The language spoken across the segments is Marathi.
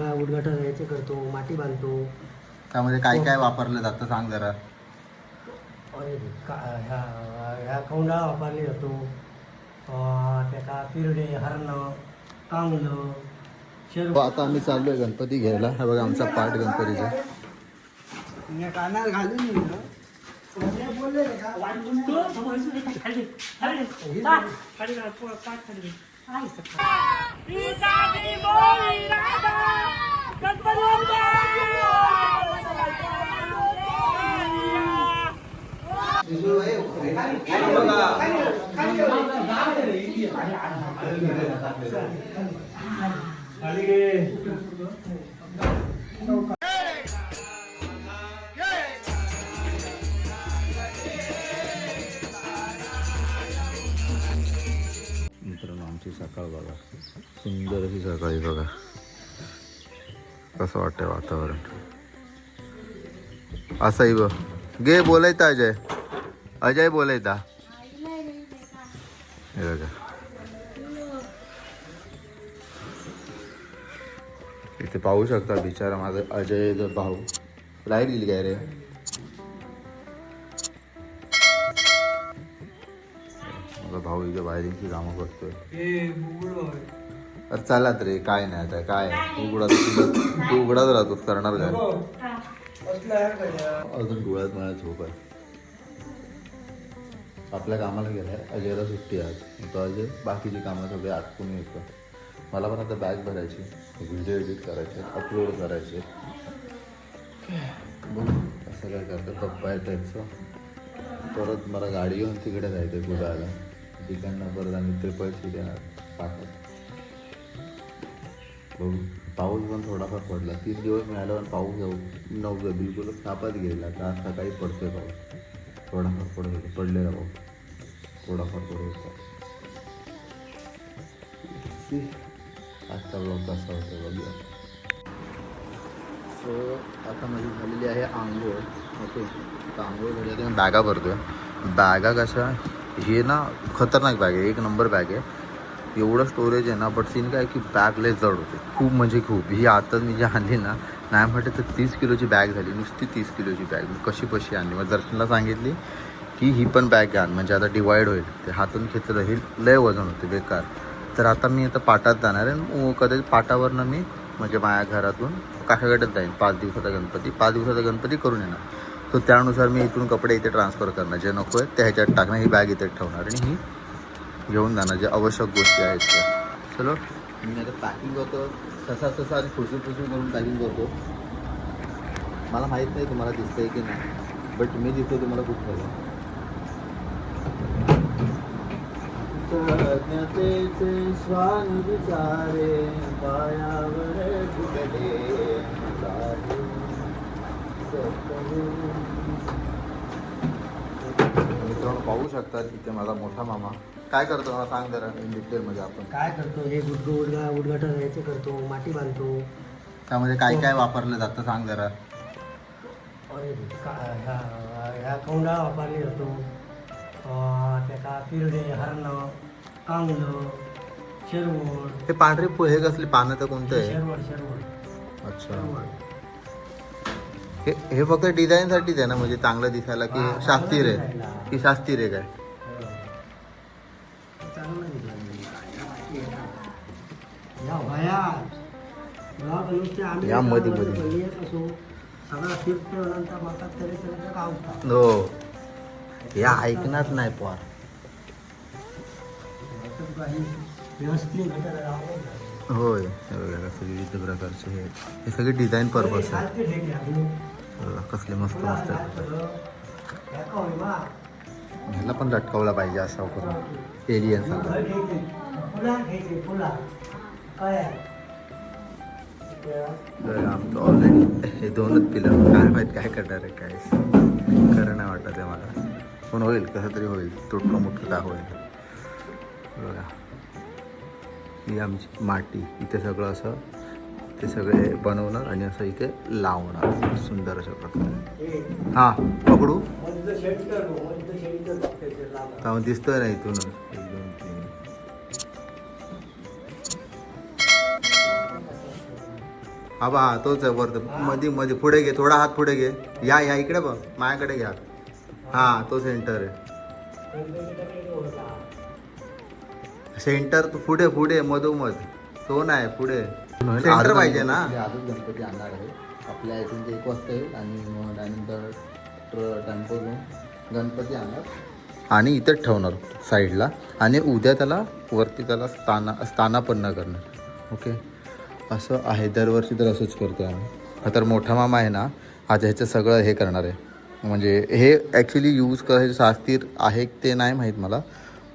उदघाटन याचे करतो माती बांधतो. त्यामध्ये काय काय वापरलं जातं सांग जरा. आणि का- ह्या ह्या कौंडा वापरली जातो. अं, त्याका पिरडे हरणं कांगलं शेर. आता आम्ही चाललोय गणपती घ्यायला. हा बघा आमचा पाठ गणपतीचा. कानात घालून मित्रांनो कसं वाटतंय वातावरण असंही ब। गे बोलायता अजय। अजय बोलायता हे इथे पाहू शकता बिचारा माझा अजय भाऊ लाईट गेली काय रे। माझा भाऊ इथे वायरिंगची कामं करतोय अरे चालात रे काय नाही आता काय? उघडा तू उघडाच राहतोस करणार काय? अजून डोळ्यात मला झोप आहे. आपल्या कामाला गेलाय अजयला सुट्टी आहे आज. तो अजय बाकीची कामं सगळे आटकून येतो. मला पण आता बॅग भरायची व्हिडिओ एडिट करायचे अपलोड करायचे बघ असं काय करतं पप्पा आहे त्याचं. परत मला गाडी घेऊन तिकडे जायचं कुदायला तिकडनं परत आम्ही ते पैसे देणार पाठवत. पाऊस पण थोडाफार पडला. तीन दिवस मिळाला पण पाऊस जाऊ नव्हतं बिलकुल सापात गेला तर आज सकाळी पडतोय पाऊस. थोडाफार पडत पडलेला पाऊस थोडाफार पडत होता आजचा ब्लॉग कसा होता बघूया. सो आता माझी झालेली आहे आंघोळ. ओके. आता आंघोळ झाली बॅगा भरतोय. बॅगा कशा? हे ना, खतरनाक बॅग आहे. एक नंबर बॅग आहे. एवढं स्टोरेज आहे ना बट सीन काय की बॅग लय जड होते. खूप म्हणजे खूप. ही आता मी जी आणली ना नाही म्हटलं तर तीस किलोची बॅग झाली. नुसती तीस किलोची बॅग मी कशी कशी आणली? मग दर्शनला सांगितली की ही पण बॅग आण. म्हणजे आता डिवाईड होईल. ते हातून घेतलं हे लय वजन होते बेकार. तर आता मी आता पाटात जाणार आहे. कदाचित पाटावरनं मी म्हणजे माझ्या घरातून काकागडत जाईन. पाच दिवसाचा गणपती. पाच दिवसाचा गणपती करून येणार. तर त्यानुसार मी इथून कपडे इथे ट्रान्सफर करणार. जे नको आहे त्या ह्याच्यात टाकणार. ही बॅग इथे ठेवणार. आणि ही घेऊन जाणार जे आवश्यक गोष्टी आहेत त्या. चलो. मी आता पॅकिंग करतो. ससा ससा आणि फुसून फुसून करून पॅकिंग करतो. मला माहीत नाही तुम्हाला दिसतंय की नाही बट मी दिसतो तुम्हाला खूप खरं. प्रज्ञतेचे श्वान विचारे पायावर झुकले. मित्रांनो पाहू शकता तिथे माझा मोठा मामा. काय करतो मला सांग जरा इन डिटेलमध्ये आपण. काय करतो? हे गुड उदघा उदघाटन याचे करतो माती बांधतो. त्यामध्ये काय काय वापरलं जातं सांग जरा. का- ह्या ह्या कौंडा वापरली जातो. अं, त्याका पिरडे हरणं कांगलं शेरवड. हे पांढरे फुल हे कसली पानं तर कोणतं आहे? शेरवड शेरवड. अच्छा. शेरवड. हे हे फक्त डिझाईन साठीच आहे ना? म्हणजे चांगलं दिसायला की हा, शास्तीर चांगलं आहे दिसायला. की शास्तीर आहे? काय या मध्ये- मध्ये. सगळा हो. या ऐकणार नाही पोर. होय. हे कसं विविध प्रकारचे हे हे सगळे डिझाईन पर्पज आहे बघा, कसले मस्त मस्त. ह्याला पण लटकवला पाहिजे असा करून. एलियन सगळं आमचं ऑलरेडी हे दोनच पिलर काय माहीत काय करणार आहे काय? खरं नाही वाटत आहे मला. पण होईल कसं तरी होईल. तुटकं मुटकं काय होईल? बघा. ही आमची माती इथे सगळं असं ते सगळे बनवणार आणि असं इथे लावणार. सुंदर अशा प्रकारे. हां. पकडू? दिसतोय ना इथूनच. बा हा तोच आहे वरत मध्ये मध्ये पुढे घे थोडा हात पुढे घे. या या. इकडे बघ. माझ्याकडे घ्या. हा तो सेंटर आहे. सेंटर तू पुढे पुढे मधोमध. तो नाही पुढे. सेंटर पाहिजे ना? आजच गणपती आणणार आहे. आपल्या इथून एक वाजता येईल आणि मग त्यानंतर टेम्पो घेऊन गणपती आणणार. आणि इथेच ठेवणार साईडला आणि उद्या त्याला वरती त्याला स्थाना स्थानापन्न करणार. ओके असं आहे दरवर्षी तर असंच करतो आम्ही. हा तर मोठा मामा आहे ना आज ह्याचं सगळं हे करणार आहे. म्हणजे हे ॲक्च्युली यूज करायचं शास्तीर आहे ते नाही माहीत मला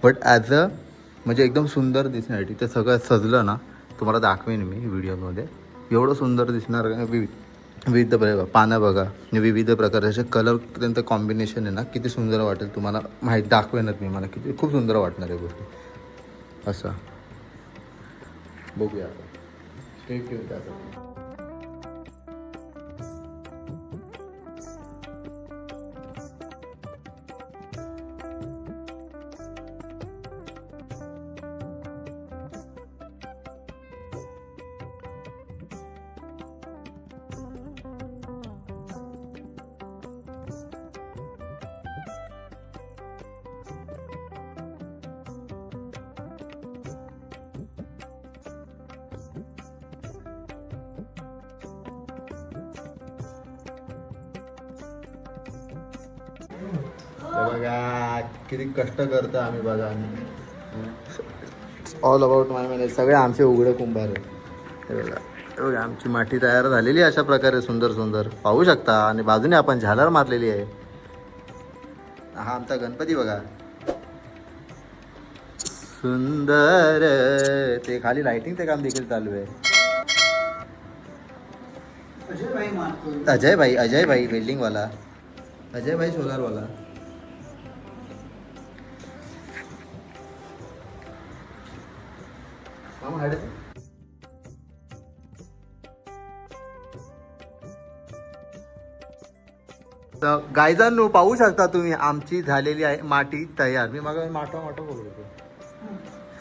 बट ॲज अ म्हणजे एकदम सुंदर दिसण्यासाठी ते सगळं सजलं ना तुम्हाला दाखवेन मी व्हिडिओमध्ये. एवढं सुंदर दिसणार विविध विविध प्र पानं बघा विविध प्रकारचे कलर त्यांचं कॉम्बिनेशन आहे ना किती सुंदर वाटेल तुम्हाला माहीत दाखवेनच मी मला. किती खूप सुंदर वाटणार आहे गोष्टी. असं. बघूया आता स्टेट ठेवून बघा किती कष्ट करतो आम्ही बघा. ऑल अबाउट माय मॅनेज सगळे आमचे उघडे कुंभार आहे बघा बघा आमची माठी तयार झालेली आहे अशा प्रकारे सुंदर सुंदर. पाहू शकता आणि बाजूने आपण झालर मारलेली आहे. हा आमचा गणपती बघा. सुंदर. ते खाली लाइटिंगचं काम देखील चालू आहे. अजय भाई अजय भाई अजय भाई बिल्डिंगवाला अजय भाई सोलारवाला गायजांनो पाहू शकता तुम्ही आमची झालेली आहे माती तयार. मी मग माटो माटो बोलत होतो.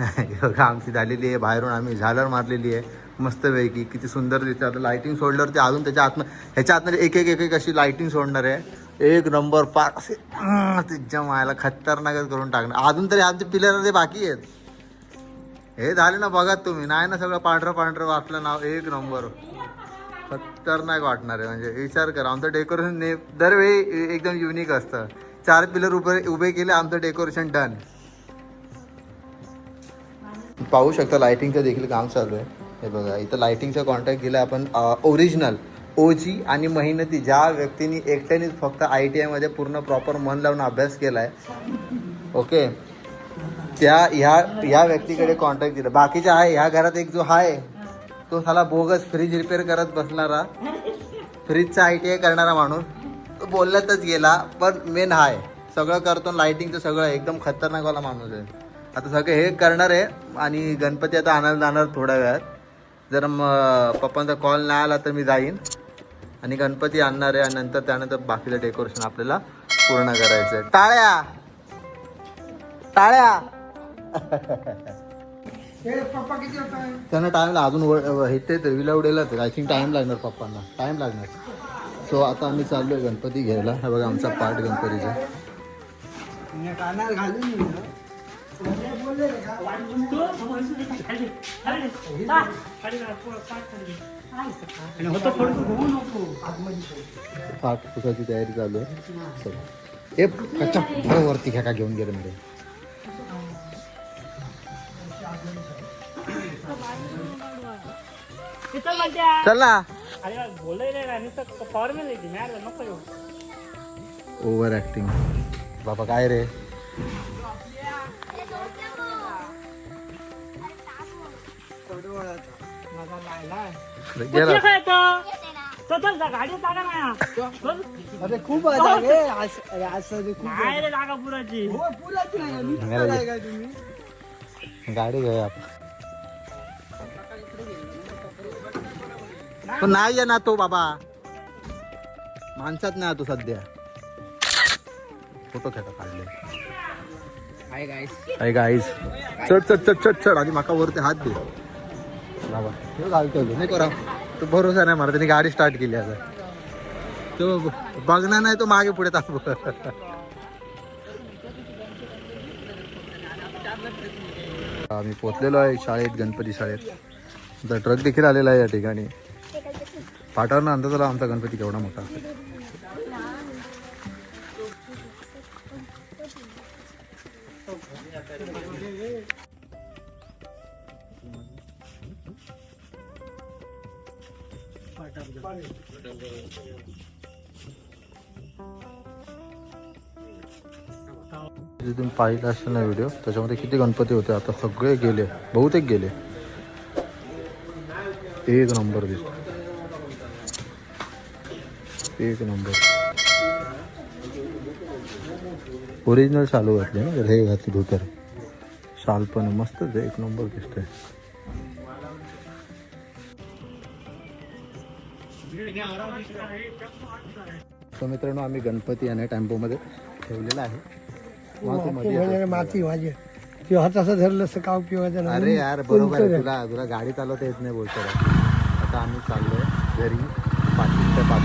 बघा आमची झालेली आहे. बाहेरून आम्ही झालर मारलेली आहे. मस्तपैकी किती सुंदर दिसते. आता लाइटिंग सोडल्यावर ते अजून त्याच्या आतमध्ये ह्याच्या आतमध्ये एक एक एक एक अशी लाइटिंग सोडणार आहे. एक नंबर पार असे ते तिच्या मायाला खतरनाकच करून टाकणार. अजून तरी आमचे पिलर ते बाकी आहेत. हे झाले ना बघा तुम्ही. नाही ना सगळं पांढरं पांढरं वाटलं नाव एक नंबर. खतरनाक वाटणार आहे म्हणजे विचार करा. आमचं डेकोरेशन ने दरवेळी एकदम युनिक असतं. चार पिलर उभे उभे केले आमचं डेकोरेशन डन पाहू शकता लायटिंगचं देखील काम चालू आहे. हे बघा इथं लाइटिंगचा कॉन्टॅक्ट दिला आपण ओरिजिनल ओजी आणि मेहनती ज्या व्यक्तींनी एकट्यानेच फक्त आय टी आयमध्ये पूर्ण प्रॉपर मन लावून अभ्यास केला आहे ओके त्या ह्या ह्या व्यक्तीकडे कॉन्टॅक्ट दिला. बाकीच्या आहे ह्या घरात एक जो आहे तो साला बोगस फ्रीज रिपेअर करत बसणारा फ्रीजचा आय टी आय करणारा माणूस तो बोलल्यातच गेला पण मेन हाय. सगळं करतो लायटिंगचं सगळं एकदम खतरनाकवाला माणूस आहे. आता सगळं हे करणार आहे आणि गणपती आता आणायला जाणार थोड्या वेळात. जर मग पप्पांचा कॉल नाही आला तर मी जाईन. आणि गणपती आणणार आहे आणि नंतर त्यानंतर बाकीचं डेकोरेशन आपल्याला पूर्ण करायचं आहे. टाळ्या! टाळ्या! पप्पा किती होता? त्यांना टाइम अजून व- हे ते विलावडेला आय थिंक टाइम लागणार पप्पांना. टाइम लागणार. सो आता आम्ही चाललोय गणपती घ्यायला. हा बघा आमचा पाठ गणपतीचा. घालून पाठ पुसाची तयारी चालू आहे. चल. ए कच्चा वरती घ्या का घेऊन गेलं मध्ये? तिथं म्हणत्या चल. ना अरे ना नुसतं फॉर्मल नको येऊ. ओव्हर ऍक्टिंग बाबा काय रे? गेला. काय तो? चल जा गाडी जागा नाही. चल. अरे खूप आहे रे असं अरे असं रे खूप नाही रे जागा पुराची. हो पुराची नाही का? नुसतं नाही. आहे का तुम्ही. गाडी घ्या पण नाही आहे ना तो बाबा. माणसात नाही तो सध्या. फोटो खेटा काढले. हाय गाईस हाय गाईज चढ चढ चढ चढ चढ. आणि माका वरती हात दे. बाबा घालतो नाही करा. तो भरोसा नाही मला. त्याने गाडी स्टार्ट केली आता. तो बघणार नाही तो मागे पुढे ताप आम्ही पोचलेलो आहे शाळेत गणपती शाळेत. आता ट्रक देखील आलेला आहे या ठिकाणी. पाठावर अंदाज आला आमचा गणपती केवढा मोठा असेल. तुम्ही पाहिलं असेल ना व्हिडिओ त्याच्यामध्ये किती गणपती होते? आता सगळे गेले बहुतेक गेले. एक नंबर दिसतो एक नंबर ओरिजिनल शालू घातले ना हे घातली धोतर शाल पण मस्तच आहे एक नंबर दिसतोय तर मित्रांनो आम्ही गणपती आणि टेम्पोमध्ये ठेवलेला आहे माती. म्हणजे माती माझी ते हात असं धरलं असं का उपयोगाचं नाही. अरे यार बरोबर आहे तुला तुला गाडी चालवता येत नाही बोलतो. आता आम्ही चाललोय घरी पाठीच्या पाठून टेम्पो आहे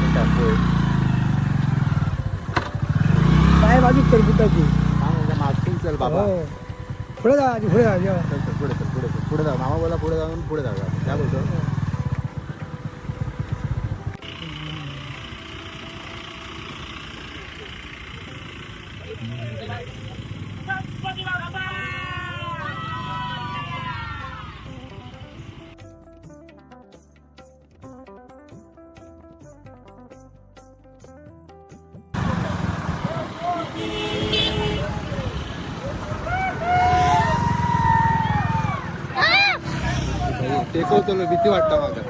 काय बाजू हा म्हणजे मागतील चल बाबा. हो. पुढे जा पुढे जा पुढे पुढे पुढे जा. मामा बोला पुढे जाऊन पुढे जाऊया काय बोलतो. म्हणजे टेकवतो ना भीती वाटतं माझं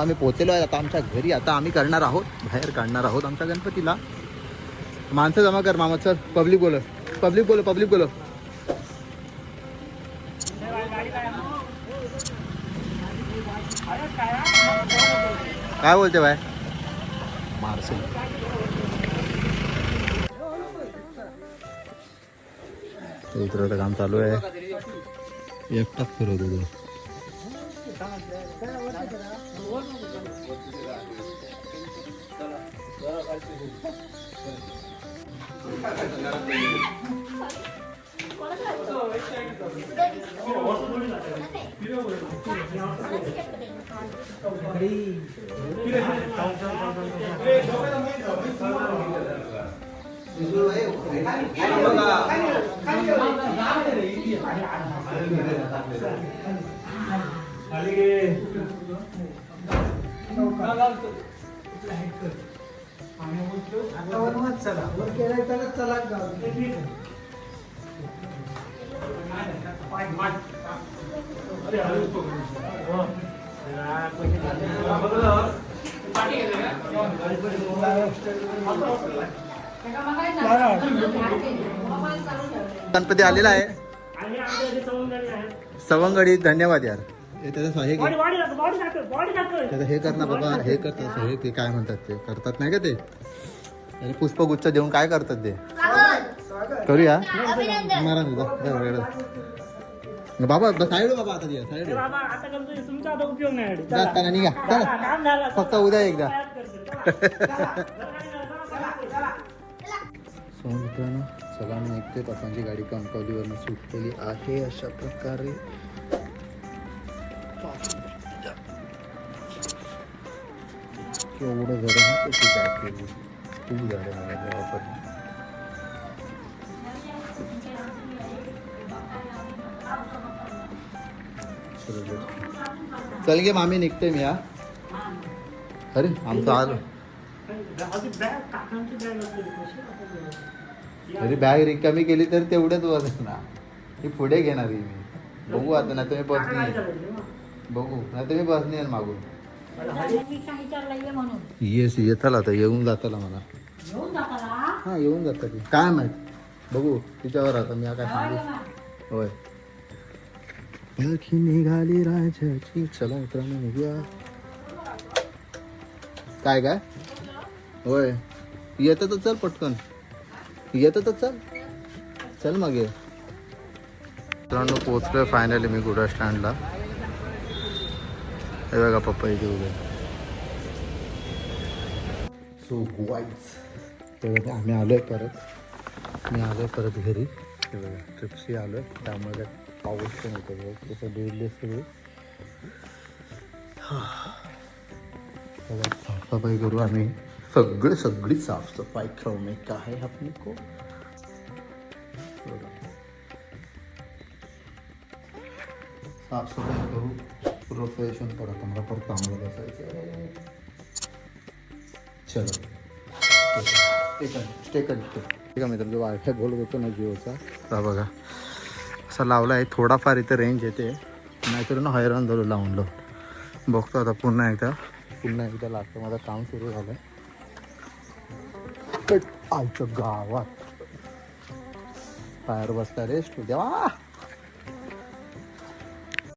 आम्ही पोहोचलो आहे आता आमच्या घरी. आता आम्ही करणार आहोत बाहेर काढणार आहोत आमच्या गणपतीला. माणसं जमा कर मामा सर पब्लिक बोल पब्लिक बोल पब्लिक बोल काय बोलते बाय? मारसे इकडं आता काम चालू आहे एकटाच फिरवतो चला. गणपती आलेला आहे आणि आमच्या इथे सवंगडी आहे. सवंगडी धन्यवाद यार. हे त्याचं हे त्याचं हे कर ना बाबा हे करतात हे ते काय म्हणतात ते? करतात नाही का ते? आणि पुष्पगुच्छ देऊन काय करतात ते? करूया. मारा जा. बाबा साईड बाबा आता द्या साईड बाबा आता गणपती तुमचा आता उपयोग नाही. निघा. चला, फक्त उद्या एकदा. सो मित्रांनो, चला मी निघते पप्पांची गाडी कणकवलीवरनं सुटलेली आहे अशा प्रकारे. केवढं झाड आहे खूप मला चल गे मामी, निघते मी, हा. अरे, आमचं आलो. जरी बॅग तरी रिकामी केली तर तेवढंच वजन ना. ही पुढे घेणार आहे मी. बघू आता नाही तुम्ही बस बघू नाही तुम्ही बस नाही मागून. येस येताला आता येऊन जाताला मला. हां येऊन जाता ती काय माहीत? बघू तिच्यावर आता मी काय सांगू. होय. पालखी निघाली राजाची. चला मित्रांनो निघूया. काय काय? होय. येतं तर चल पटकन. येतं तर चल. चल मग. ये मित्रांनो पोचलोय फायनली मी गुडा स्टँडला हे बघा पप्पा इथे उभे सो वाईज तर आम्ही आलोय परत. मी आलोय परत घरी. हे बघा ट्रिप्सही आलोय. त्यामुळे काय पाऊस पण होतो तसं भिडले सगळे साफसफाई करू आम्ही. सगळे सगळी साफसफाई करणे का आहे आपली को. साफसफाई करू पूर्ण फ्रेश होऊन परत आम्हाला परत कामाला बसायचं चलो. ठीक आहे मित्रांनो वायफाय बोलत होतो ना जिओचा. हा बघा. असा लावला आहे थोडाफार इथं रेंज येते. नाहीतर ना हैराण झालो लावून लावून. बघतो आता पुन्हा एकदा. पुन्हा एकदा लागतं माझं काम सुरू झालं कट आमच्या गावात. बाहेर बसता रेस्ट देवा!